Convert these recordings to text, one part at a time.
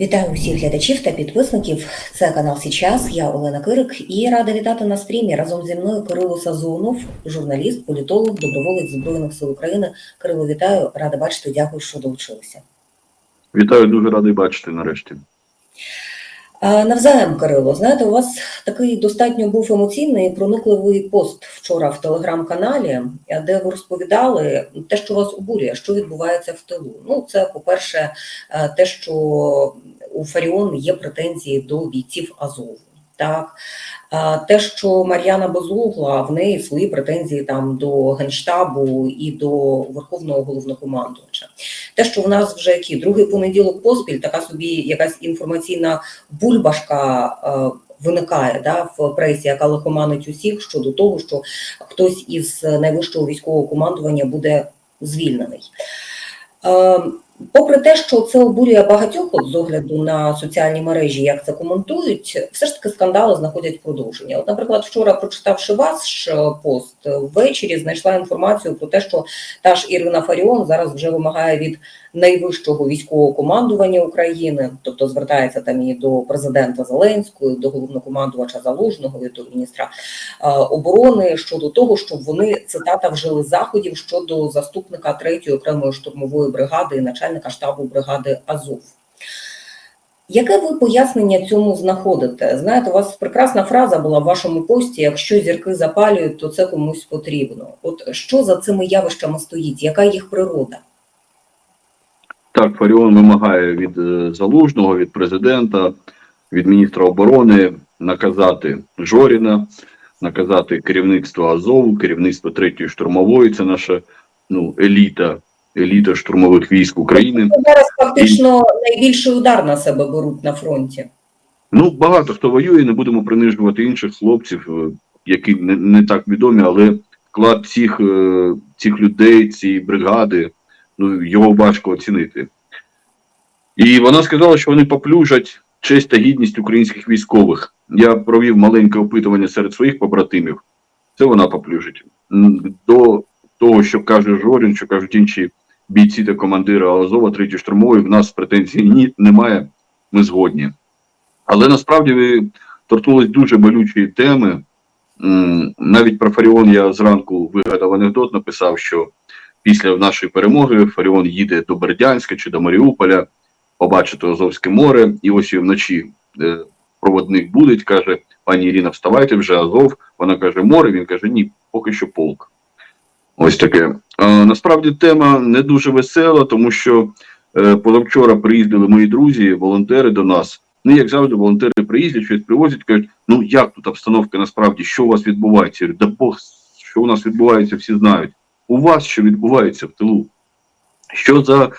Вітаю усіх глядачів та підписників. Це канал Січас. Я Олена Кирик і рада вітати на стрімі разом зі мною Кирило Сазонов, журналіст, політолог, доброволець Збройних сил України. Кирило, вітаю, рада бачити. Дякую, що долучилися. Вітаю, дуже радий бачити нарешті. А, Навзаєм, Кирило, знаєте, у вас такий достатньо був емоційний і проникливий пост вчора в телеграм-каналі, де ви розповідали те, що вас обурює, що відбувається в тилу. Ну, це, по-перше, е, те, що у Фаріон є претензії до бійців Азову. Так, те, що Мар'яна Безугла в неї свої претензії там до генштабу і до верховного головнокомандувача. Те, що в нас вже які другий понеділок поспіль, така собі якась інформаційна бульбашка е, виникає да, в пресі, яка лихоманить усіх щодо того, що хтось із найвищого військового командування буде звільнений. Е, Попри те, що це обурює багатьох з огляду на соціальні мережі, як це коментують, все ж таки скандали знаходять продовження. От, наприклад, вчора, прочитавши ваш е, пост, ввечері знайшла інформацію про те, що та ж Ірина Фаріон зараз вже вимагає від найвищого військового командування України, тобто звертається там і до президента Зеленського, до головнокомандувача Залужного, і до міністра е, оборони щодо того, щоб вони цитата вжили заходів щодо заступника 3-ї окремої штурмової бригади і начальника штабу бригади Азов. Яке ви пояснення цьому знаходите? Знаєте, у вас прекрасна фраза була в вашому пості: якщо зірки запалюють, то це комусь потрібно. От що за цими явищами стоїть? Яка їх природа? Так, Фаріон вимагає від е, залужного, від президента, від міністра оборони наказати Жоріна, наказати керівництво Азову, керівництво третьої штурмової. Це наша ну, еліта, еліта штурмових військ України. Зараз фактично найбільший удар на себе беруть на фронті. Ну, багато хто воює, не будемо принижувати інших хлопців, е, які не, не так відомі, але вклад цих, е, цих людей, цієї бригади, ну, його важко оцінити. І вона сказала, що вони поплюжать честь та гідність українських військових. Я провів маленьке опитування серед своїх побратимів. Це вона поплюжить. До того, що каже Жорін, що кажуть інші бійці та командири Азова 3 штурмової, в нас претензій ні, немає, ми згодні. Але насправді ви торкнулись дуже болючої теми. Навіть про Фаріон я зранку вигадав анекдот, написав, що після нашої перемоги Фаріон їде до Бердянська чи до Маріуполя побачити Азовське море, і ось і вночі е, проводник буде, каже: пані Ірина, вставайте вже Азов. Вона каже, море. Він каже, ні, поки що полк. Ось таке. А, насправді тема не дуже весела, тому що е, позавчора приїздили мої друзі, волонтери до нас. Ну, як завжди, волонтери приїздять, щось привозять, кажуть, ну як тут обстановка насправді, що у вас відбувається? Я говорю, да Бог, що у нас відбувається, всі знають. У вас що відбувається в тилу? Що за е,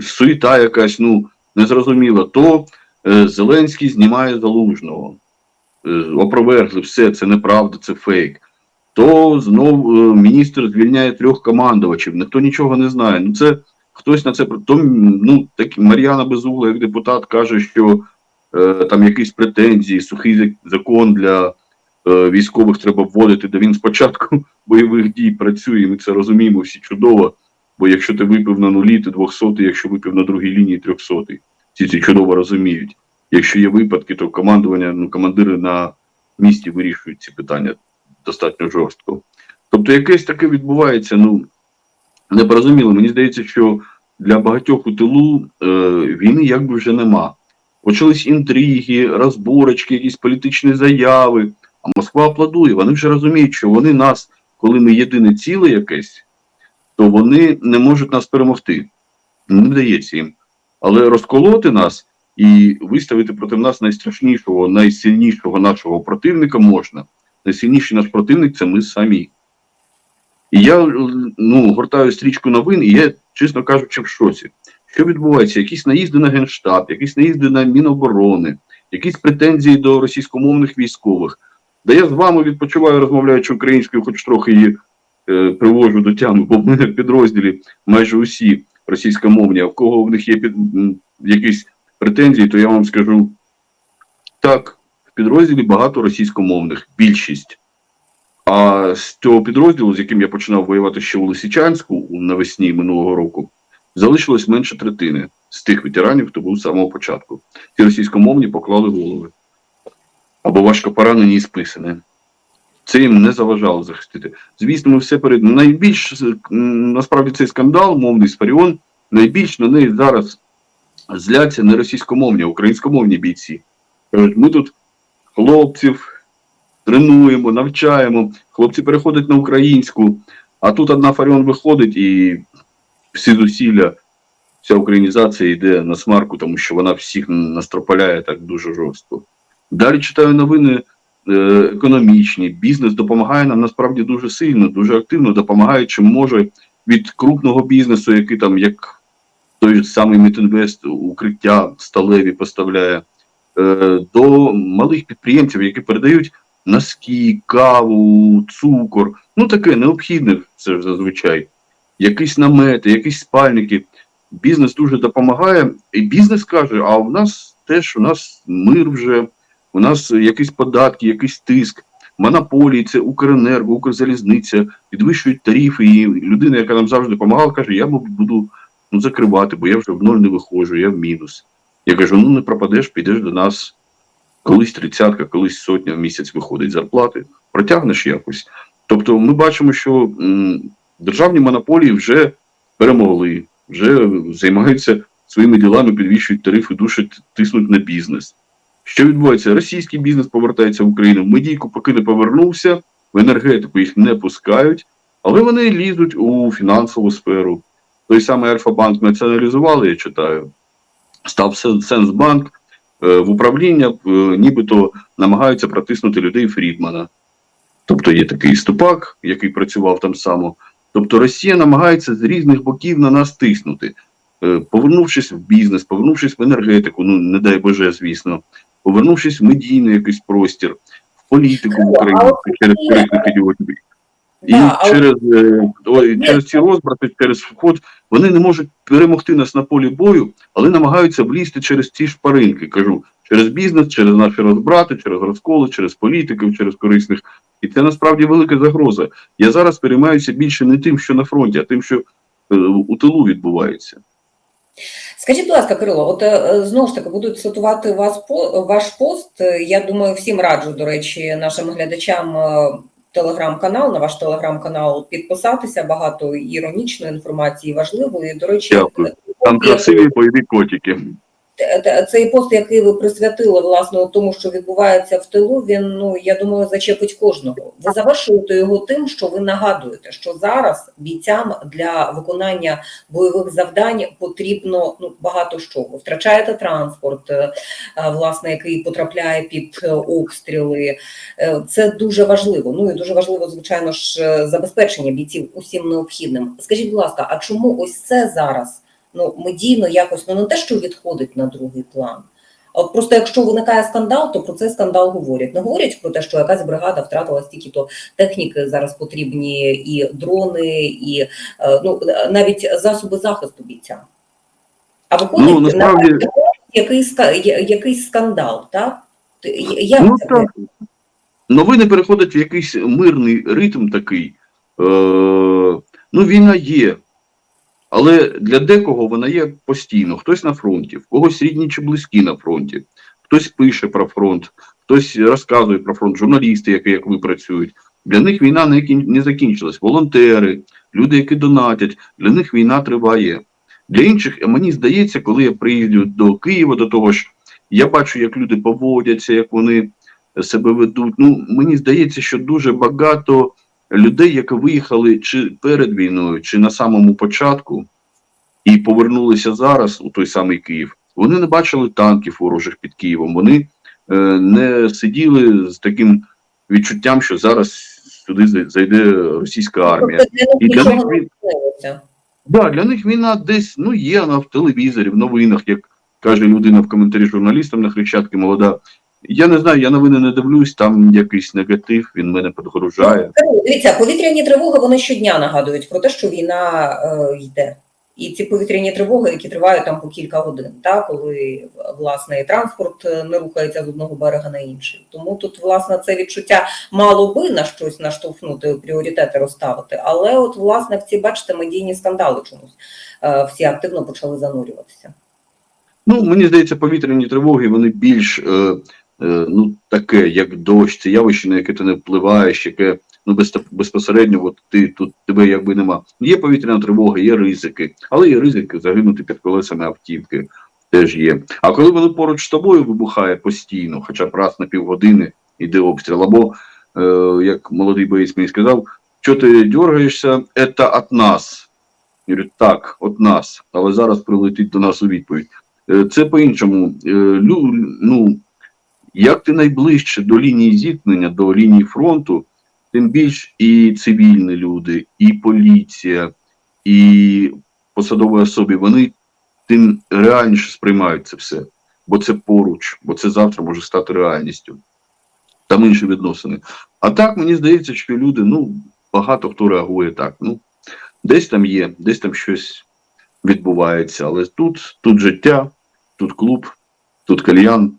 суєта якась, ну, незрозуміла. То е, Зеленський знімає залужного. Е, опровергли все, це неправда, це фейк. То знов е, міністр звільняє трьох командувачів, ніхто нічого не знає. Ну це хтось на це то, ну, так, Мар'яна Безугла, як депутат, каже, що е, там якісь претензії, сухий закон для військових треба вводити, де він спочатку бойових дій працює, і ми це розуміємо всі чудово. Бо якщо ти випив на нулі, ти 200, якщо випив на другій лінії 300. Всі це чудово розуміють. Якщо є випадки, то командування, ну, командири на місці вирішують ці питання достатньо жорстко. Тобто якесь таке відбувається, ну непорозуміло. Мені здається, що для багатьох у тилу е, війни якби вже нема. Почались інтриги, розборочки, якісь політичні заяви. А Москва аплодує. Вони вже розуміють, що вони нас, коли ми єдине ціле якесь, то вони не можуть нас перемогти. Не вдається їм. Але розколоти нас і виставити проти нас найстрашнішого, найсильнішого нашого противника можна. Найсильніший наш противник це ми самі. І я ну, гортаю стрічку новин, і я, чесно кажучи, в шоці. Що відбувається? Якісь наїзди на Генштаб, якісь наїзди на Міноборони, якісь претензії до російськомовних військових. Да я з вами відпочиваю, розмовляючи українською, хоч трохи її е, привожу до тями, бо в мене в підрозділі майже усі російськомовні, а в кого в них є під, м, якісь претензії, то я вам скажу так, в підрозділі багато російськомовних, більшість. А з цього підрозділу, з яким я починав воювати ще у Лисичанську навесні минулого року, залишилось менше третини з тих ветеранів, хто був з самого початку. Ті російськомовні поклали голови або важко поранені і списані. Це їм не заважало захистити. Звісно, ми все перед найбільш насправді цей скандал, мовний Спаріон, найбільш на неї зараз зляться не російськомовні, а українськомовні бійці. Кажуть, ми тут хлопців тренуємо, навчаємо, хлопці переходять на українську, а тут одна Фаріон виходить і всі зусилля, вся українізація йде на смарку, тому що вона всіх настропаляє так дуже жорстко. Далі читаю новини е, економічні. Бізнес допомагає нам насправді дуже сильно, дуже активно допомагає, чим може від крупного бізнесу, який там, як той же самий Мітінвест, укриття сталеві поставляє, е, до малих підприємців, які передають носки, каву, цукор. Ну таке необхідне це ж зазвичай. Якісь намети, якісь спальники. Бізнес дуже допомагає, і бізнес каже: а в нас теж у нас мир вже, у нас якісь податки, якийсь тиск, монополії, це Укренерго, Укрзалізниця, підвищують тарифи, і людина, яка нам завжди допомагала, каже: я мабуть, буду ну, закривати, бо я вже в ноль не виходжу, я в мінус. Я кажу: ну не пропадеш, підеш до нас. Колись тридцятка, колись сотня в місяць виходить зарплати, протягнеш якось. Тобто ми бачимо, що м, державні монополії вже перемогли, вже займаються своїми ділами, підвищують тарифи, душать, тиснуть на бізнес. Що відбувається? Російський бізнес повертається в Україну. В медійку поки не повернувся, в енергетику їх не пускають, але вони лізуть у фінансову сферу. Той самий Альфа-банк націоналізували, я читаю. Став Сенсбанк е, в управління, е, нібито намагаються протиснути людей Фрідмана. Тобто є такий ступак, який працював там само. Тобто Росія намагається з різних боків на нас тиснути, Е, повернувшись в бізнес, повернувшись в енергетику, ну не дай Боже, звісно, повернувшись в медійний якийсь простір, в політику в Україні через корисних ідіотів. І Да, через, е, ой, через ці розбрати, через вход, вони не можуть перемогти нас на полі бою, але намагаються влізти через ці шпаринки. Кажу, через бізнес, через наші розбрати, через розколи, через політиків, через корисних. І це насправді велика загроза. Я зараз переймаюся більше не тим, що на фронті, а тим, що е, у тилу відбувається. Скажіть, будь ласка, Кирило, от знову ж таки будуть цитувати вас ваш пост. Я думаю, всім раджу, до речі, нашим глядачам е, телеграм-канал, на ваш телеграм-канал підписатися. Багато іронічної інформації важливої. До речі, Дякую. е, Там красиві бойові котики. Цей пост, який ви присвятили власне тому, що відбувається в тилу, він ну я думаю, зачепить кожного. Ви завершуєте його тим, що ви нагадуєте, що зараз бійцям для виконання бойових завдань потрібно ну багато що. Ви втрачаєте транспорт, е, власне, який потрапляє під е, обстріли. Е, Це дуже важливо. Ну і дуже важливо, звичайно ж, забезпечення бійців усім необхідним. Скажіть, будь ласка, а чому ось це зараз? Ну, медійно якось ну не те, що відходить на другий план. А от просто якщо виникає скандал, то про цей скандал говорять. Не говорять про те, що якась бригада втратила стільки-то техніки, зараз потрібні і дрони, і е, ну навіть засоби захисту бійця. А виходить Ну, насправді- на якийсь, якийсь скандал, так? Як Ну це так. Новини переходять в якийсь мирний ритм такий. Е, ну, війна є. Але для декого вона є постійно. Хтось на фронті, в когось рідні чи близькі на фронті, хтось пише про фронт, хтось розказує про фронт, журналісти, які як ви працюють. Для них війна не, не закінчилась. Волонтери, люди, які донатять, для них війна триває. Для інших, мені здається, коли я приїду до Києва, до того ж, я бачу, як люди поводяться, як вони себе ведуть. Ну, мені здається, що дуже багато людей, які виїхали чи перед війною, чи на самому початку, і повернулися зараз у той самий Київ, вони не бачили танків ворожих під Києвом. Вони е, не сиділи з таким відчуттям, що зараз сюди зайде російська армія. Тобто для них І для них він- Да, для них війна десь ну є вона в телевізорі, в новинах, як каже людина в коментарі журналістам на Хрещатки молода. Я не знаю, я новини не дивлюсь, там якийсь негатив, він мене підгружає. Ну, Дивіться, повітряні тривоги вони щодня нагадують про те, що війна е, йде. І ці повітряні тривоги, які тривають там по кілька годин, та коли власне і транспорт е, не рухається з одного берега на інший. Тому тут власне це відчуття мало би на щось наштовхнути, пріоритети розставити. Але от власне в ці бачите медійні скандали чомусь е, всі активно почали занурюватися. Ну, мені здається, повітряні тривоги вони більш е, е, ну, таке, як дощ, це явище, на яке ти не впливаєш, яке ну, без, безпосередньо от ти тут тебе якби нема. Є повітряна тривога, є ризики, але є ризики загинути під колесами автівки. Теж є. А коли воно поруч з тобою вибухає постійно, хоча б раз на півгодини йде обстріл, або е, як молодий боєць мені сказав, що ти дергаєшся, це від нас. Я говорю, так, від нас, але зараз прилетить до нас у відповідь. Е, Це по-іншому. Е, Ну, як ти найближче до лінії зіткнення, до лінії фронту, тим більш і цивільні люди, і поліція, і посадові особи, вони тим реальніше сприймають це все. Бо це поруч, бо це завтра може стати реальністю. Там інші відносини. А так мені здається, що люди, ну, багато хто реагує так. Ну, десь там є, десь там щось відбувається. Але тут, тут життя, тут клуб, тут кальян,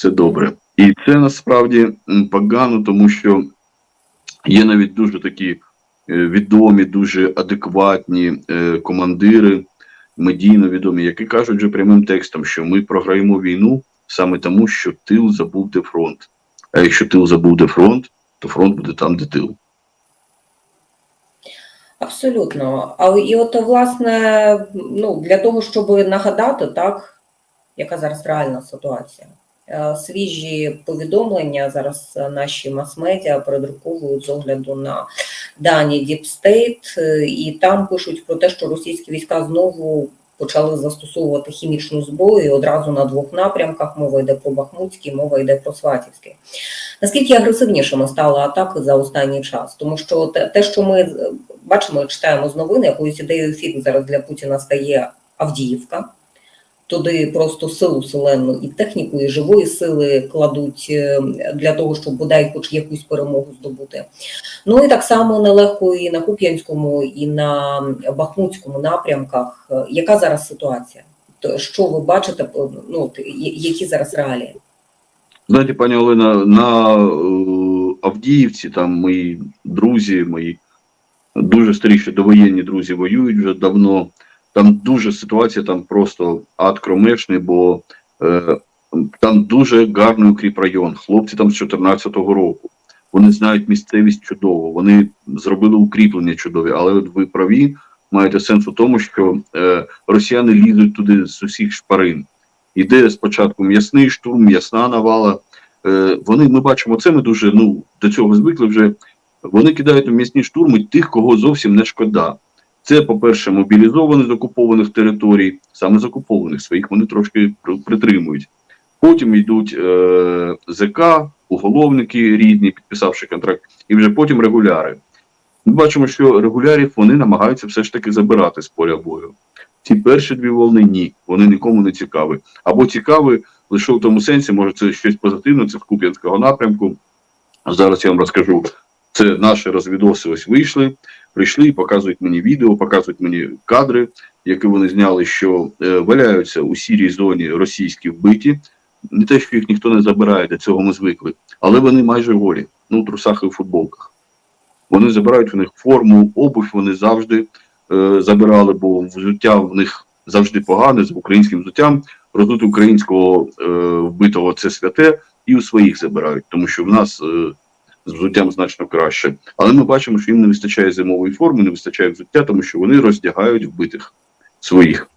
це добре. І це насправді погано, тому що є навіть дуже такі е, відомі, дуже адекватні е, командири, медійно відомі, які кажуть вже прямим текстом, що ми програємо війну саме тому, що тил забув де фронт. А якщо тил забув де фронт, то фронт буде там, де тил. Абсолютно. А і от власне, ну для того, щоб нагадати, так яка зараз реальна ситуація. Е, Свіжі повідомлення зараз е, наші мас-медіа передруковують з огляду на дані е, і там пишуть про те, що російські війська знову почали застосовувати хімічну зброю одразу на двох напрямках. Мова йде про Бахмутський, мова йде про Сватівський. Наскільки агресивнішими стали атаки за останній час? Тому що те, те що ми е, бачимо, читаємо з новин, якоюсь ідеєю фікс зараз для Путіна стає Авдіївка. Туди просто силу селену і техніку, і живої сили кладуть е, для того, щоб бодай хоч якусь перемогу здобути. Ну і так само нелегко і на Куп'янському, і на Бахмутському напрямках. Е, Яка зараз ситуація? Що ви бачите, ну, які зараз реалії? Знаєте, пані Олена, на е, Авдіївці там мої друзі, мої дуже старі ще довоєнні друзі воюють вже давно. Там дуже ситуація там просто ад кромешний, бо е, там дуже гарний укріпрайон. Хлопці там з 14-го року. Вони знають місцевість чудово, вони зробили укріплення чудові, але от ви праві маєте сенс у тому, що е, росіяни лізуть туди з усіх шпарин. Іде спочатку м'ясний штурм, м'ясна навала. Е, вони ми бачимо це. Ми дуже ну до цього звикли вже. Вони кидають у м'ясні штурми тих, кого зовсім не шкода. Це, по-перше, мобілізовані з окупованих територій, саме з окупованих своїх вони трошки притримують. Потім йдуть е, ЗК, уголовники різні, підписавши контракт, і вже потім регуляри. Ми бачимо, що регулярів вони намагаються все ж таки забирати з поля бою. Ці перші дві волни ні, вони нікому не цікаві. Або цікаві лише в тому сенсі, може, це щось позитивне, це в Куп'янського напрямку. Зараз я вам розкажу. Це наші розвідоси ось вийшли, прийшли і показують мені відео, показують мені кадри, які вони зняли, що е, валяються у сірій зоні російські вбиті. Не те, що їх ніхто не забирає, до цього ми звикли, але вони майже голі, ну, в трусах і в футболках. Вони забирають у них форму, обувь вони завжди е, забирали, бо взуття в них завжди погане з українським взуттям. Розути українського е, вбитого це святе, і у своїх забирають, тому що в нас е, з взуттям значно краще. Але ми бачимо, що їм не вистачає зимової форми, не вистачає взуття, тому що вони роздягають вбитих своїх.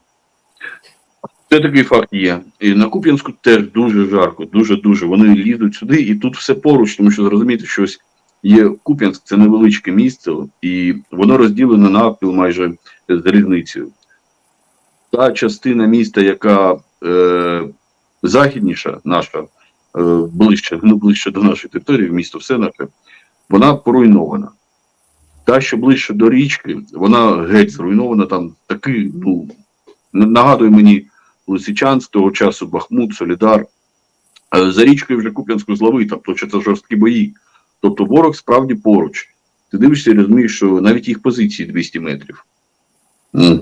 Це такий факт є. І на Куп'янську теж дуже жарко, дуже-дуже. Вони лізуть сюди, і тут все поруч, тому що зрозуміти, що є Куп'янськ, це невеличке місце, і воно розділено навпіл майже залізницею. Та частина міста, яка е, західніша, наша, ближче, ну, ближче до нашої території, місто все вона поруйнована. Та, що ближче до річки, вона геть зруйнована, там такий, ну, нагадує мені Лисичанськ того часу, Бахмут, Солідар. Е, За річкою вже Куп'янську злови, там точаться жорсткі бої. Тобто ворог справді поруч. Ти дивишся і розумієш, що навіть їх позиції 200 метрів.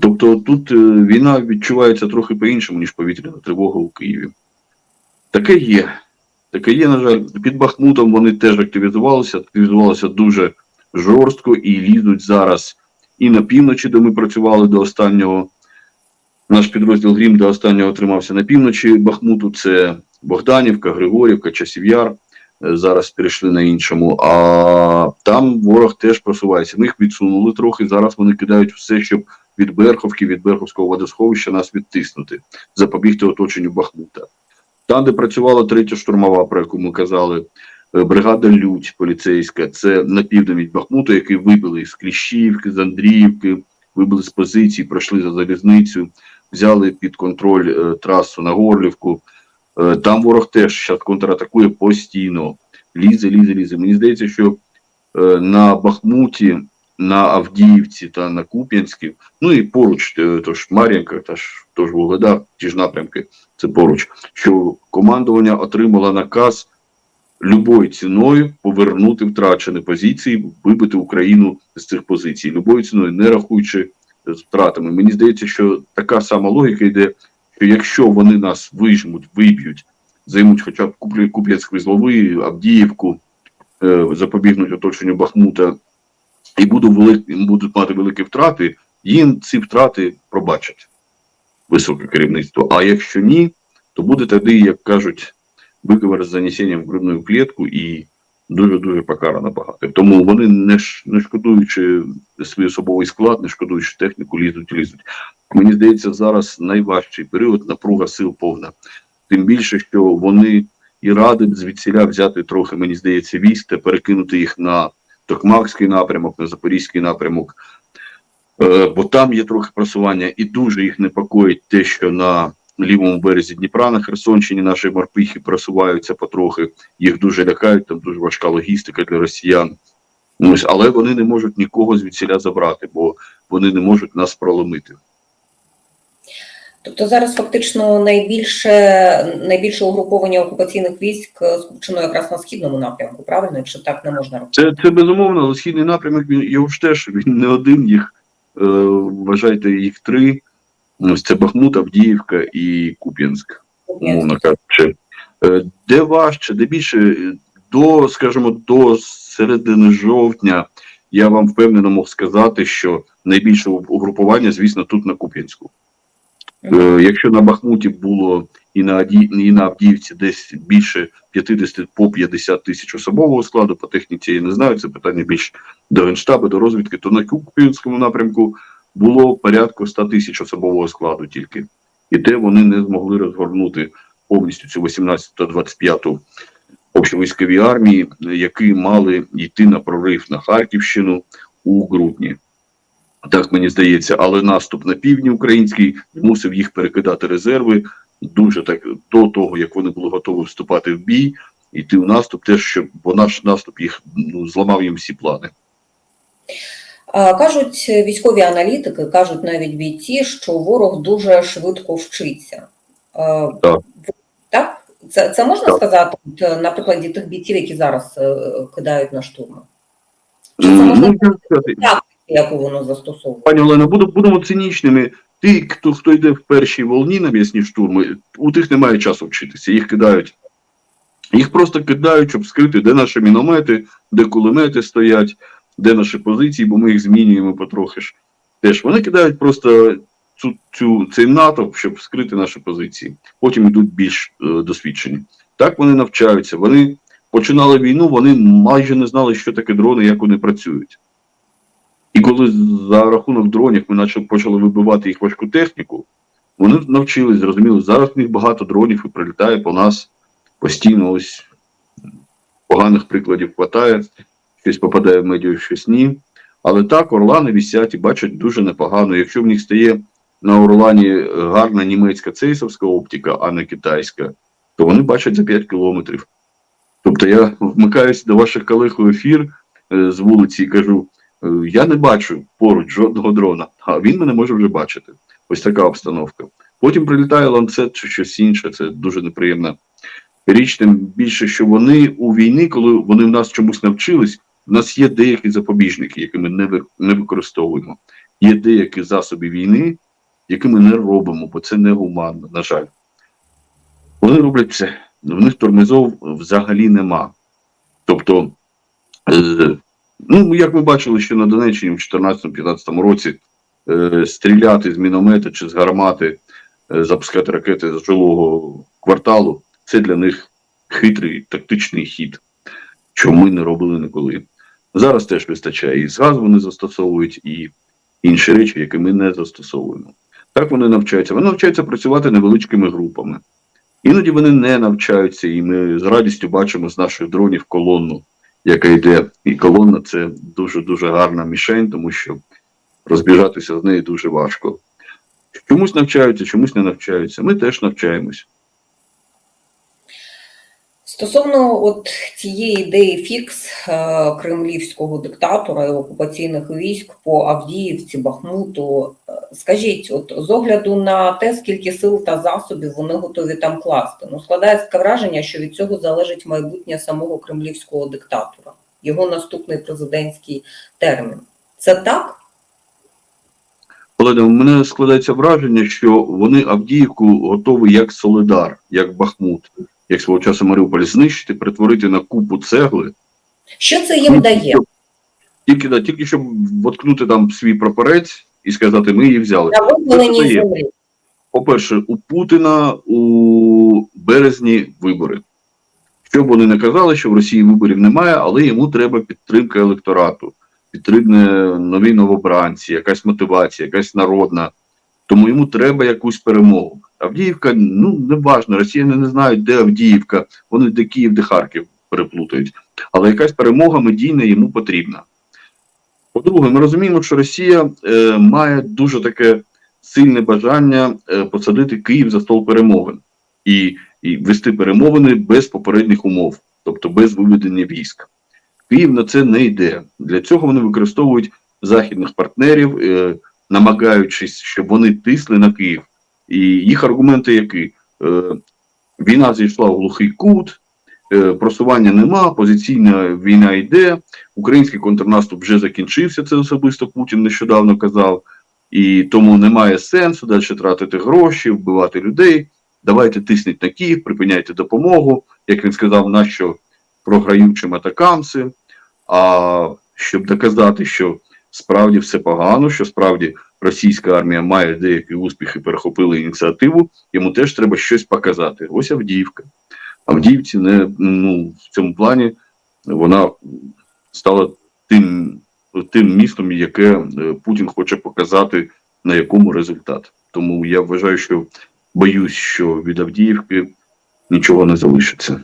Тобто тут е, війна відчувається трохи по-іншому, ніж повітряна тривога у Києві. Таке є. Таке є, на жаль, під Бахмутом вони теж активізувалися, активізувалися дуже жорстко і лізуть зараз і на півночі, де ми працювали до останнього. Наш підрозділ Грім до останнього тримався на півночі Бахмуту. Це Богданівка, Григорівка, Часів'яр. Е, Зараз перейшли на іншому. А там ворог теж просувається. Ми їх відсунули трохи. Зараз вони кидають все, щоб від Берховки, від Берховського водосховища нас відтиснути, запобігти оточенню Бахмута. Там, де працювала третя штурмова, про яку ми казали, е, бригада Лють поліцейська, це на південь від Бахмута, який вибили з Кліщівки, з Андріївки, вибили з позицій, пройшли за залізницю, взяли під контроль е, трасу на Горлівку. Е, там ворог теж зараз контратакує постійно. Лізе, лізе, лізе. Мені здається, що е, на Бахмуті, на Авдіївці та на Куп'янській, ну і поруч, е, тож Мар'їнка, та ж тож Вугледар, ті ж напрямки, це поруч, що командування отримало наказ любою ціною повернути втрачені позиції, вибити Україну з цих позицій, любою ціною, не рахуючи втратами. Мені здається, що така сама логіка йде, що якщо вони нас вижмуть, виб'ють, займуть хоча б Куплі- Куп'янськ вузловий, Авдіївку, е, запобігнуть оточенню Бахмута і будуть, великі, будуть мати великі втрати, їм ці втрати пробачать високе керівництво. А якщо ні, то буде тоді, як кажуть, виговор з занесенням в грудну клітку і дуже-дуже покарано багато. Тому вони не, не шкодуючи свій особовий склад, не шкодуючи техніку, лізуть, лізуть. Мені здається, зараз найважчий період напруга сил повна. Тим більше, що вони і ради звідсіля взяти трохи, мені здається, військ та перекинути їх на Токмакський напрямок, на Запорізький напрямок. Е, бо там є трохи просування, і дуже їх непокоїть те, що на лівому березі Дніпра на Херсонщині наші морпихи просуваються потрохи, їх дуже лякають, там дуже важка логістика для росіян. Ось, але вони не можуть нікого звідсіля забрати, бо вони не можуть нас проломити. Тобто зараз фактично найбільше, найбільше угруповання окупаційних військ е, скупчено якраз на східному напрямку, правильно? Якщо так не можна робити? Це, це безумовно, але східний напрямок він його ж теж він не один. Їх е, вважайте їх три. Ось це Бахмут, Авдіївка і Куп'янськ. умовно кажучи. Е, Де важче, де більше до, скажімо, до середини жовтня я вам впевнено мог сказати, що найбільше угрупування, звісно, тут на Куп'янську. Е, Якщо на Бахмуті було і на і на Авдіївці десь більше 50 по 50 тисяч особового складу, по техніці я не знаю, це питання більш до генштабу, до розвідки, то на Куп'янському напрямку було порядку 100 тисяч особового складу тільки. І те вони не змогли розгорнути повністю цю 18 та 25 общовійськові армії, які мали йти на прорив на Харківщину у грудні. Так мені здається, але наступ на півдні український мусив їх перекидати резерви дуже так до того, як вони були готові вступати в бій, йти в наступ, теж щоб бо наш наступ їх ну, зламав їм всі плани. Кажуть військові аналітики, кажуть навіть бійці, що ворог дуже швидко вчиться. Так. Так? Це, це можна Так. сказати на прикладі тих бійців, які зараз е, кидають на штурми? Чи це можна Ну, сказати, яку воно застосовує? Пані Олено, будемо цинічними. Ті, хто, хто йде в першій волні на м'ясні штурми, у тих немає часу вчитися. Їх кидають. Їх просто кидають, щоб скрити, де наші міномети, де кулемети стоять, де наші позиції, бо ми їх змінюємо потрохи ж. Теж вони кидають просто цю, цю, цей натовп, щоб скрити наші позиції. Потім йдуть більш е, досвідчені. Так вони навчаються. Вони починали війну, вони майже не знали, що таке дрони, як вони працюють. І коли за рахунок дронів ми почали, вибивати їх важку техніку, вони навчились, зрозуміли, зараз в них багато дронів і прилітає по нас постійно ось поганих прикладів хватає, щось попадає в медіа, щось ні. Але так, орлани вісять і бачать дуже непогано. Якщо в них стає на Орлані е, гарна німецька цейсовська оптика, а не китайська, то вони бачать за 5 кілометрів. Тобто я вмикаюся до ваших колег у ефір е, з вулиці і кажу: я не бачу поруч жодного дрона, а він мене може вже бачити. Ось така обстановка. Потім прилітає ланцет чи щось інше, це дуже неприємна річ, тим більше, що вони у війні, коли вони в нас чомусь навчились, в нас є деякі запобіжники, які ми не, ви- не використовуємо. є деякі засоби війни, які ми не робимо, бо це негуманно, на жаль. Вони роблять все. В них тормозов взагалі нема. Тобто, е, ну, як ми бачили, що на Донеччині в 2014-2015 році е, стріляти з міномета чи з гармати, е, запускати ракети з жилого кварталу, це для них хитрий тактичний хід, що ми не робили ніколи. Зараз теж вистачає і з газу вони застосовують, і інші речі, які ми не застосовуємо. Так вони навчаються. Вони навчаються працювати невеличкими групами. Іноді вони не навчаються, і ми з радістю бачимо з наших дронів колонну, яка йде. І колона це дуже-дуже гарна мішень, тому що розбіжатися з нею дуже важко. Чомусь навчаються, чомусь не навчаються. Ми теж навчаємось. Стосовно от цієї ідеї фікс е, кремлівського диктатора і окупаційних військ по Авдіївці, Бахмуту, е, скажіть, от з огляду на те, скільки сил та засобів вони готові там класти, ну складається враження, що від цього залежить майбутнє самого кремлівського диктатора, його наступний президентський термін. Це так? Оледа, у мене складається враження, що вони Авдіївку готові як Солидар, як Бахмут, як свого часу Маріуполь знищити, перетворити на купу цегли. Що це їм Ну, дає? Тільки, да, тільки щоб воткнути там свій прапорець і сказати, ми її взяли. По-перше, у Путіна у березні вибори. Що б вони не казали, що в Росії виборів немає, але йому треба підтримка електорату, підтримне нові новобранці, якась мотивація, якась народна. Тому йому треба якусь перемогу. Авдіївка, ну не важно, росіяни не знають, де Авдіївка, вони де Київ, де Харків переплутають. Але якась перемога медійна йому потрібна. По-друге, ми розуміємо, що Росія е, має дуже таке сильне бажання е, посадити Київ за стол перемовин і, і вести перемовини без попередніх умов, тобто без виведення військ. Київ на це не йде. Для цього вони використовують західних партнерів, е, намагаючись, щоб вони тисли на Київ. І їх аргументи які? Е, війна зійшла у глухий кут, е, просування нема, позиційна війна йде, український контрнаступ вже закінчився, це особисто Путін нещодавно казав. І тому немає сенсу далі тратити гроші, вбивати людей. Давайте тисніть на Київ, припиняйте допомогу. Як він сказав, нащо програючим атакамси. А щоб доказати, що справді все погано, що справді російська армія має деякі успіхи, перехопила ініціативу, йому теж треба щось показати. Ось Авдіївка. Авдіївці не ну в цьому плані вона стала тим тим містом, яке е, Путін хоче показати, на якому результат. Тому я вважаю, що боюсь, що від Авдіївки нічого не залишиться.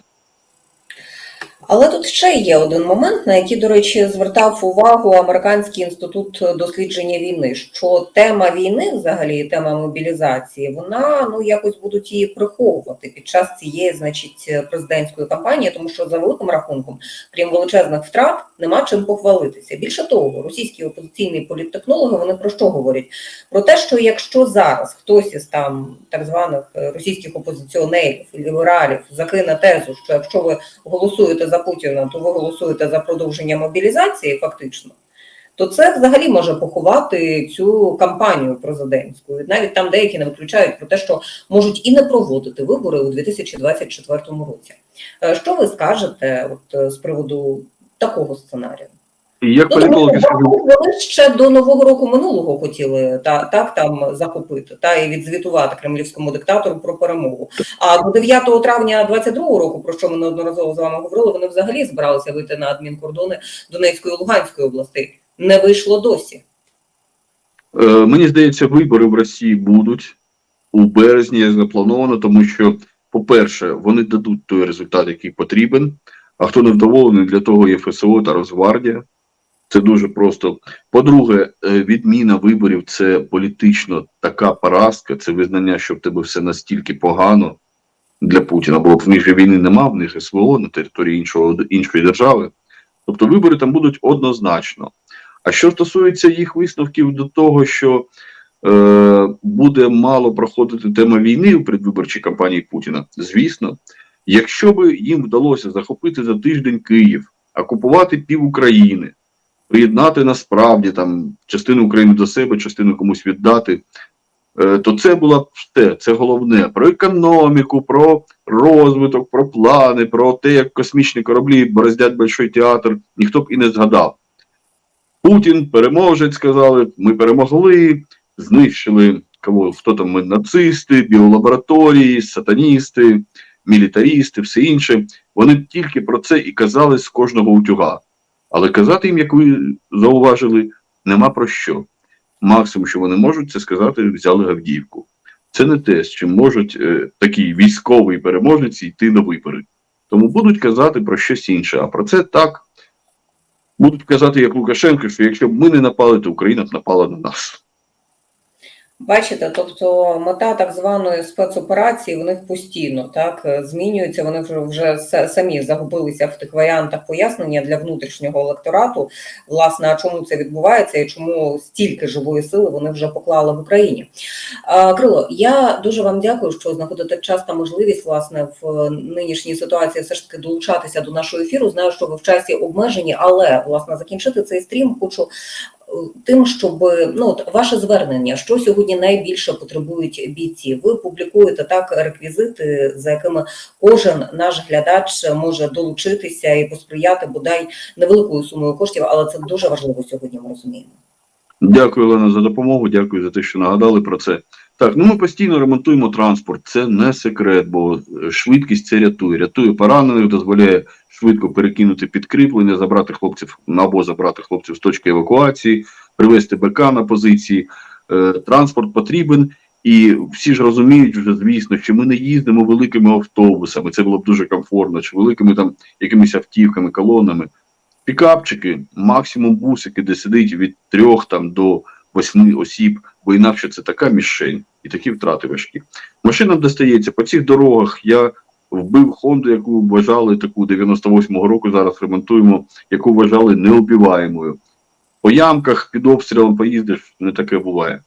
Але тут ще є один момент, на який, до речі, звертав увагу Американський інститут дослідження війни. Що тема війни, взагалі, тема мобілізації, вона ну якось будуть її приховувати під час цієї, значить, президентської кампанії, тому що за великим рахунком, крім величезних втрат, нема чим похвалитися. Більше того, російські опозиційні політтехнологи вони про що говорять? Про те, що якщо зараз хтось із там так званих російських опозиціонерів, лібералів закине тезу, що якщо ви голосуєте за Путіна, то ви голосуєте за продовження мобілізації, фактично, то це взагалі може поховати цю кампанію президентську. Навіть там деякі не виключають про те, що можуть і не проводити вибори у 2024 році. Е, Що ви скажете от, е, з приводу такого сценарію? І як Ну, політологи вони ще до нового року минулого хотіли та так там захопити та і відзвітувати кремлівському диктатору про перемогу. А до 9 травня 22 року, про що ми неодноразово з вами говорили, вони взагалі збиралися вийти на адмінкордони Донецької і Луганської областей. Не вийшло досі. Е, Мені здається, вибори в Росії будуть у березні, як заплановано, тому що, по-перше, вони дадуть той результат, який потрібен. А хто не вдоволений, для того є ФСО та Росгвардія. Це дуже просто. По-друге, е, відміна виборів це політично така поразка, це визнання, що в тебе все настільки погано для Путіна, бо в них же війни нема, в них СВО на території іншого, іншої держави. Тобто вибори там будуть однозначно. А що стосується їх висновків до того, що е, буде мало проходити тема війни у предвиборчій кампанії Путіна, звісно, якщо би їм вдалося захопити за тиждень Київ, окупувати пів України, приєднати насправді там частину України до себе, частину комусь віддати, е, то це було все. Це головне про економіку, про розвиток, про плани, про те, як космічні кораблі бороздять Большой театр. Ніхто б і не згадав. Путін переможець, сказали, ми перемогли, знищили кого, хто там ми нацисти, біолабораторії, сатаністи, мілітарісти, все інше. Вони тільки про це і казали з кожного утюга. Але казати їм, як ви зауважили, нема про що. Максимум, що вони можуть, це сказати, взяли Гавдіївку. Це не те, з чим можуть е, такі військові переможниці йти на вибори. Тому будуть казати про щось інше. А про це так будуть казати, як Лукашенко, що якщо б ми не напали, то Україна б напала на нас. Бачите, тобто мета так званої спецоперації в них постійно так змінюється. Вони вже вже самі загубилися в тих варіантах пояснення для внутрішнього електорату. Власне, а чому це відбувається і чому стільки живої сили вони вже поклали в Україні. Крило, я дуже вам дякую, що знаходите час та можливість власне в нинішній ситуації все ж таки долучатися до нашого ефіру. Знаю, що ви в часі обмежені, але власне закінчити цей стрім хочу тим, щоб ну от ваше звернення, що сьогодні найбільше потребують бійці. Ви публікуєте так реквізити, за якими кожен наш глядач може долучитися і посприяти бодай невеликою сумою коштів, але це дуже важливо сьогодні. Ми розуміємо. Дякую, Олена, за допомогу. Дякую за те, що нагадали про це. Так, ну ми постійно ремонтуємо транспорт. Це не секрет, бо е, швидкість це рятує. Рятує поранених, дозволяє швидко перекинути підкріплення, забрати хлопців або забрати хлопців з точки евакуації, привезти БК на позиції. Е, транспорт потрібен. І всі ж розуміють вже, звісно, що ми не їздимо великими автобусами. Це було б дуже комфортно, чи великими там якимись автівками, колонами. Пікапчики, максимум бусики, де сидить від трьох там до восьми осіб, бо інакше це така мішень і такі втрати важкі. Машинам достається по цих дорогах. Я вбив Хонду, яку вважали таку 98-го року. Зараз ремонтуємо, яку вважали неубиваємою. По ямках під обстрілом поїздиш, не таке буває.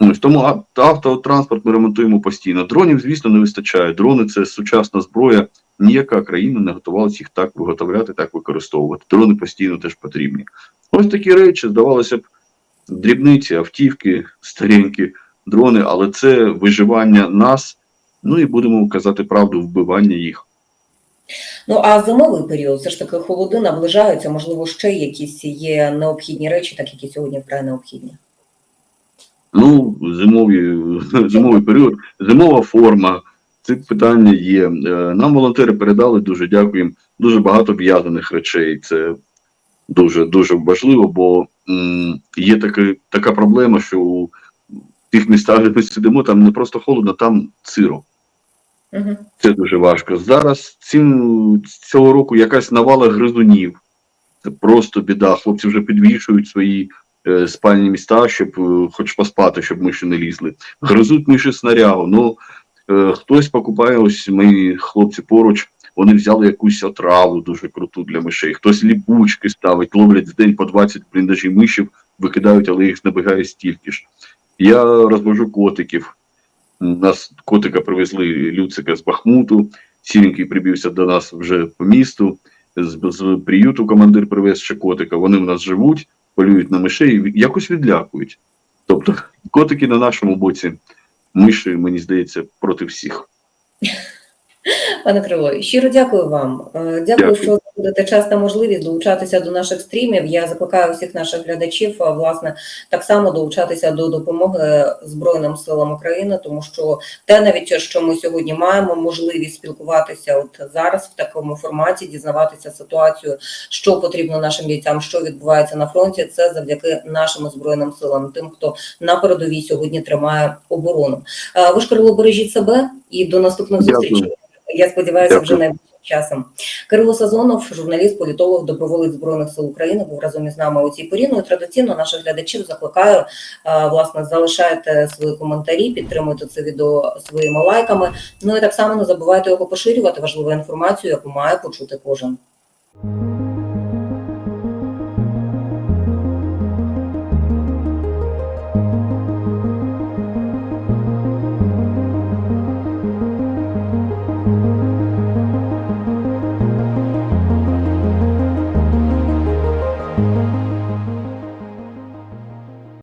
Ось тому автотранспорт ми ремонтуємо постійно. Дронів, звісно, не вистачає. Дрони це сучасна зброя. Ніяка країна не готувалася їх так виготовляти, так використовувати. Дрони постійно теж потрібні. Ось такі речі, здавалося б, дрібниці, автівки, старенькі дрони, але це виживання нас. Ну і будемо казати правду, вбивання їх. Ну а зимовий період, все ж таки холоди наближаються. Можливо, ще якісь є необхідні речі, так які сьогодні вкрай необхідні. Ну, зимові, зимовий період, зимова форма. Це питання є. Е, Нам волонтери передали, дуже дякуємо. Дуже багато в'язаних речей. Це дуже дуже важливо, бо є таки, така проблема, що у тих містах, де ми сидимо, там не просто холодно, там сиро. Угу. Це дуже важко. Зараз цим, цього року якась навала гризунів. Це просто біда. Хлопці вже підвішують свої е, спальні міста, щоб е, хоч поспати, щоб миші не лізли. Гризуть миші снарягу. Ну, е, хтось покупає, ось мої хлопці поруч, вони взяли якусь отраву дуже круту для мишей. Хтось ліпучки ставить, ловлять в день по 20 бліндажів мишів, викидають, але їх набігає стільки ж. Я розвожу котиків. Нас котика привезли Люцика з Бахмуту. Сіренький прибівся до нас вже по місту. З, з приюту командир привез ще котика. Вони в нас живуть, полюють на мишей, і якось відлякують. Тобто, котики на нашому боці, миші, мені здається, проти всіх. Пане Крило, щиро дякую вам. Е, Дякую, Дякую. що знаходите час та можливість долучатися до наших стрімів. Я закликаю всіх наших глядачів, власне, так само долучатися до допомоги Збройним силам України, тому що те, навіть що ми сьогодні маємо можливість спілкуватися от зараз в такому форматі, дізнаватися ситуацію, що потрібно нашим бійцям, що відбувається на фронті. Це завдяки нашим збройним силам, тим, хто на передовій сьогодні тримає оборону. Е, Ви ж Кирило, бережіть себе і до наступних Дякую. зустрічей. Я сподіваюся, Дякую. вже найближчим часом. Кирило Сазонов, журналіст, політолог, доброволець збройних сил України, був разом із нами у цій порі. Ну і традиційно наших глядачів закликаю власне залишайте свої коментарі, підтримуйте це відео своїми лайками. Ну і так само не забувайте його поширювати важливу інформацію, яку має почути кожен.